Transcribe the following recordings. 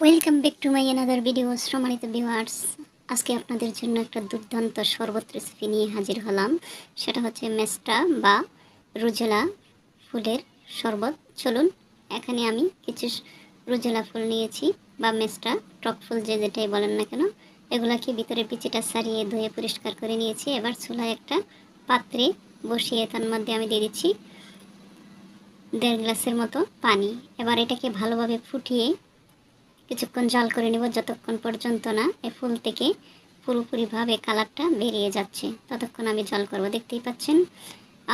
Welcome back to my another video সম্মানিত viewers আজকে আপনাদের জন্য একটা দুর্দান্ত শরবত রেসিপি নিয়ে হাজির হলাম। সেটা হচ্ছে মেস্টা বা রুজেলা ফুলের শরবত। চলুন, এখানে আমি কিছু রুজেলা ফুল নিয়েছি বা মেস্টা, টক ফুল যে যেটাই বলেন না কেন, এগুলাকে ভিতরে পিচিটা সারিয়ে ধুয়ে পরিষ্কার করে নিয়েছি। এবার চুলায় একটা পাত্রে বসিয়ে তার মধ্যে আমি দিয়ে দিচ্ছি দেড় গ্লাসের মতো পানি। এবার এটাকে ভালোভাবে ফুটিয়ে কিছুক্ষণ জাল করে নেব, যতক্ষণ পর্যন্ত না এ ফুল থেকে পুরোপুরিভাবে কালারটা বেরিয়ে যাচ্ছে, ততক্ষণ আমি জল করব। দেখতেই পাচ্ছেন,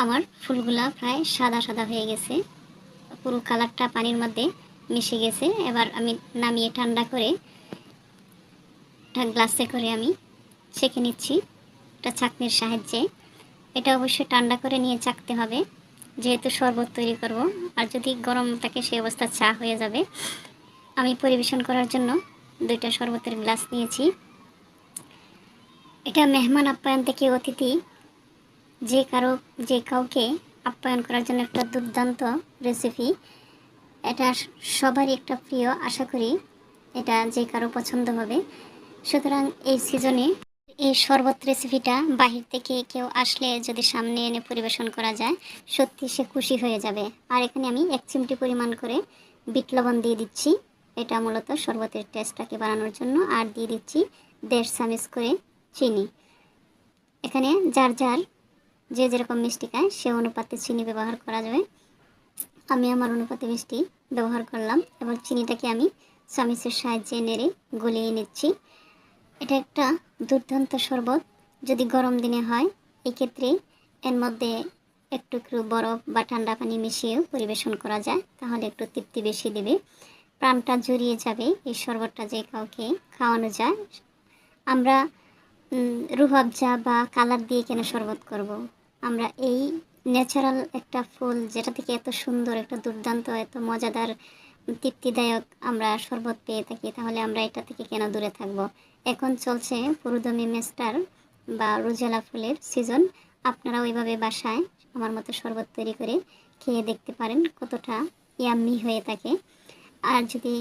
আমার ফুলগুলা প্রায় সাদা সাদা হয়ে গেছে। পুরো কালারটা পানির মধ্যে মিশে গেছে। এবার আমি নামিয়ে ঠান্ডা করে একটা গ্লাসে করে আমি ছেঁকে নিচ্ছি একটা ছাঁকনির সাহায্যে। এটা অবশ্যই ঠান্ডা করে নিয়ে চাকতে হবে, যেহেতু শরবত তৈরি করব, আর যদি গরম থাকে সেই অবস্থা চা হয়ে যাবে। আমি পরিবেশন করার জন্য দুইটা শরবতের গ্লাস নিয়েছি। এটা মেহমান আপ্যায়ন থেকে অতিথি, যে কারও, যে কাউকে আপ্যায়ন করার জন্য একটা দুর্দান্ত রেসিপি এটা সবারই একটা প্রিয়, আশা করি এটা যে কারও পছন্দ হবে। সুতরাং এই সিজনে এই শরবত রেসিপিটা বাহির থেকে কেউ আসলে যদি সামনে এনে পরিবেশন করা যায়, সত্যি সে খুশি হয়ে যাবে। আর এখানে আমি এক চিমটি পরিমাণ করে বিট লবণ দিয়ে দিচ্ছি। এটা মূলত শরবতের টেস্টটাকে বাড়ানোর জন্য। আর দিয়ে দিচ্ছি দেড় চামচ করে চিনি। এখানে যার যার যে যেরকম মিষ্টি খায়, সে অনুপাতে চিনি ব্যবহার করা যাবে। আমি আমার অনুপাতে মিষ্টি ব্যবহার করলাম এবং চিনিটাকে আমি চামিচের সাহায্যে নেড়ে গলিয়ে নিচ্ছি। এটা একটা দুর্দান্ত শরবত। যদি গরম দিনে হয়, এক্ষেত্রে এর মধ্যে একটু একটু বরফ বা ঠান্ডা পানি মিশিয়েও পরিবেশন করা যায়। তাহলে একটু তৃপ্তি বেশি দেবে। প্রাণটা জড়িয়ে যাবে, এই শরবতটা যে কাউকে খাওয়ানো যায়। আমরা রুহাবজা বা কালার দিয়ে কেন শরবত করব। আমরা এই ন্যাচারাল একটা ফুল যেটা থেকে এত সুন্দর একটা দুর্দান্ত, এত মজাদার, তৃপ্তিদায়ক আমরা শরবত পেয়ে থাকি, তাহলে আমরা এটা থেকে কেন দূরে থাকব? এখন চলছে পুরুদমি মেস্টার বা রোজেলা ফুলের সিজন আপনারা ওইভাবে বাসায় আমার মতো শরবত তৈরি করে খেয়ে দেখতে পারেন কতটা ইয়াম্মি হয়ে থাকে। আর যদি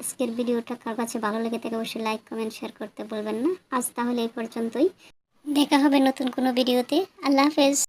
আজকের ভিডিওটা কার কাছে ভালো লেগে থাকে, অবশ্যই লাইক কমেন্ট শেয়ার করতে বলবেন না। আজ তাহলে এই পর্যন্তই। দেখা হবে নতুন কোনো ভিডিওতে। আল্লাহ হাফেজ।